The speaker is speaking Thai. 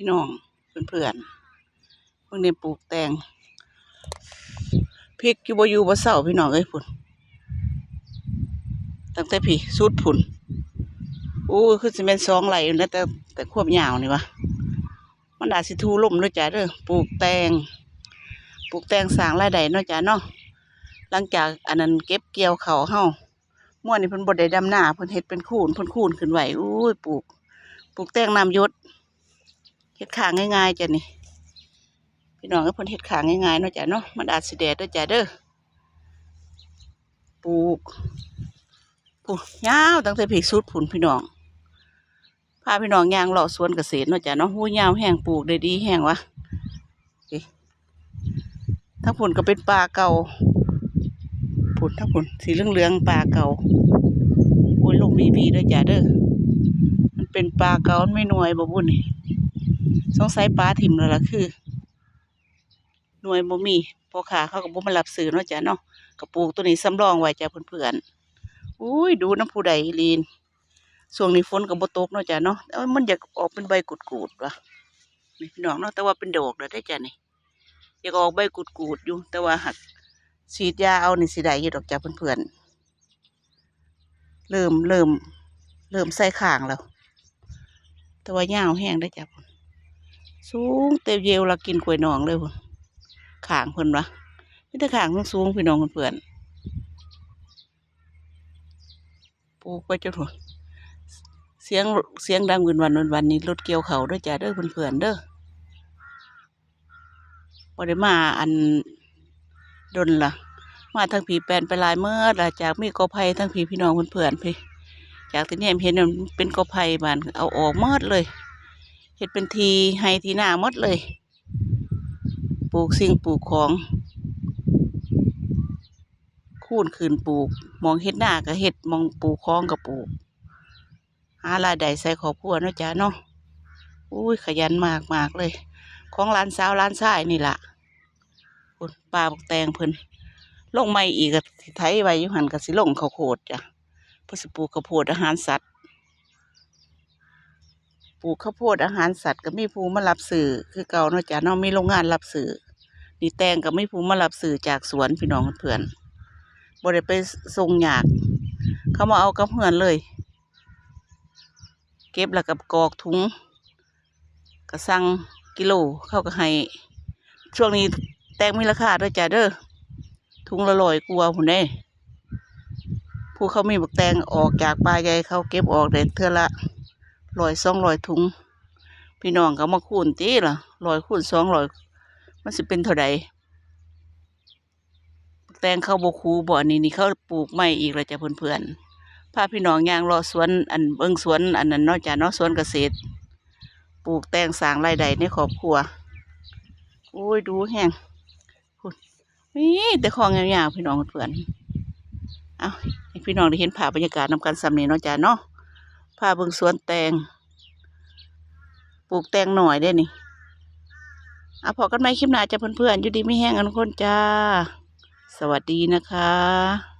พี่น้องเพื่อนๆเพิ่งได้ปลูกแตงพริกอยู่บ่อยู่บ่เศร้าพี่น้องเอ้ยพุ่นตั้งแต่พี่สุดพุ่นโอ้คือสิเป็นสองไหลอยู่นะแต่แต่ควบยาวนี่วะมันอาจสิทูล่มเด้วยจ้ะเด้อปลูกแตงปลูกแตงสร้างรายได้เนาะจ้ะเนาะหลังจากอันนั้นเก็บเกี่ยวเขาเฮาม่วนนี่เพิ่นบ่ได้ดำหน้าเพิ่นเฮ็ดเป็นคูนเพิ่นคูนขึ้นไหวอุ้ยปลูก ปลูกแตงน้ำยศ เฮ็ดขางง่ายๆจ้ะนี่พี่น้องก็พ่นเฮ็ดขางง่ายๆเนาะจ้ะเนาะมันอาจสิแดดเด้อจ้ะเด้อปลูกปลูกยาวตั้งแต่พีสุดผุนพี่น้องพาพี่น้องยางเลาะสวนเกษตรเนาะจ้ะเนาะหูยาวแห้งปลูกได้ดีแห้งวะทั้งผุนก็เป็นป่าเก่าผุนทั้งผุนสีเหลืองๆป่าเก่าโอ้ยลงบีบีเด้อจ้ะเด้อมันเป็นป่าเก่ามันไม่หน่วยบ่บุญนี่ สงสัยปลาถิ่มแล้วล่ะคือ หน่วยบ่มีพอขาเขาก็บ่มารับซื้อเนาะจ้ะเนาะกระปลูกตัวนี้สำรองไว้จ้ะเพื่อนๆอุ้ยดูน้ำผู้ใดลีนช่วงนี้ฝนก็บ่ตกเนาะจ้ะเนาะเอ้ยมันอยากออกเป็นใบกุดๆว่ะนี่พี่น้องเนาะแต่ว่าเป็นดอกแล้วได้จ้ะนี่อยากออกใบกุดๆอยู่ แต่ว่าหักฉีดยาเอานี่สิได้อยู่ดอกจ้ะเพื่อนๆเริ่มเริ่มเริ่มใส่ข้างแล้ว แต่ว่ายาวแห้งได้จ้ะ สูงเต็มเยวเรากินกล้วยนองเลยพุ่นขางเพิ่นวะมีแต่ขางสูงพี่น้องเพื่อนปลูกไปจนหัวเสียงเสียงดังวันวันวันวันนี้รถเกี่ยวเขาด้วยจ้าเด้อเพื่อนๆเด้อบ่ได้มาอันดนล่ะ มาทั้งผีแปนไปลายเมื่อละจากมีกอไผ่ทั้งผีพี่น้องเพื่อนๆพี่ จากที่นี่เห็นมันเป็นกอไผ่บานเอาออกหมดเลย เฮ็ดเป็นทีให้ทีหน้ามดเลย ปลูกสิ่งปลูกของ คูนคืนปลูก มองเฮ็ดหน้าก็เฮ็ดมองปลูกของก็ปลูก หารายได้ใส่ครอบครัวเนาะจ้ะเนาะอุ้ยขยันมากมากเลย ของร้านสาวร้านชายนี่ล่ะพุ่นปลาบักแตงเพิ่นลงไม่อีกก็สิไถไว้ยู่หันก็สิลงข้าวโพดจ้ะเพื่อสิปลูกข้าวโพดอาหารสัตว์ ปลูกข้าวโพดอาหารสัตว์ก็มีผู้มารับสื่อคือเก่าเนาะจ้ะเนาะมีโรงงานรับสื่อนี่แตงก็มีผู้มารับสื่อจากสวนพี่น้องเพื่อนบ่ได้ไปส่งหยาก เขามาเอากับเพื่อนเลย เก็บแล้วกับกรอกถุงก็สั่งกิโลเข้าก็ให้ ช่วงนี้แตงมีราคาด้วยจ้ะเด้อถุงละร้อยกว่าพุ่นเด้ผู้เขามีบักแตงออกจากป่าใหญ่เขาเก็บออกได้เทือละ ร้อยสองร้อยถุง พี่น้องก็มาคูณตีล่ะร้อยคูณสองร้อย มันสิเป็นเท่าใดแตงเข้าวบคูบ่อนี่นี่เขาปลูกไม่อีกแล้วจ้ะเพื่อนๆพาพี่น้องย่างรอสวน อันเบิ่งสวน อันนั้นนอกจากนาะสวนเกษตร ปลูกแตงสางรายได้ในครอบครัวโอ้ยดูแห้งพุ่นนี่แต่ของยาวๆพี่น้องเพื่อนเอาพี่น้องได้เห็นภาพบรรยากาศนำกันสำเนีเนาะจ้ะเนาะ พาเบิ่งสวนแตง ปลูกแตงหน่อยได้นี่เอาพอกันไหมคลิปหน้าจะเพื่อนๆอยู่ดีไม่แห้งกันคนจ้า สวัสดีนะคะ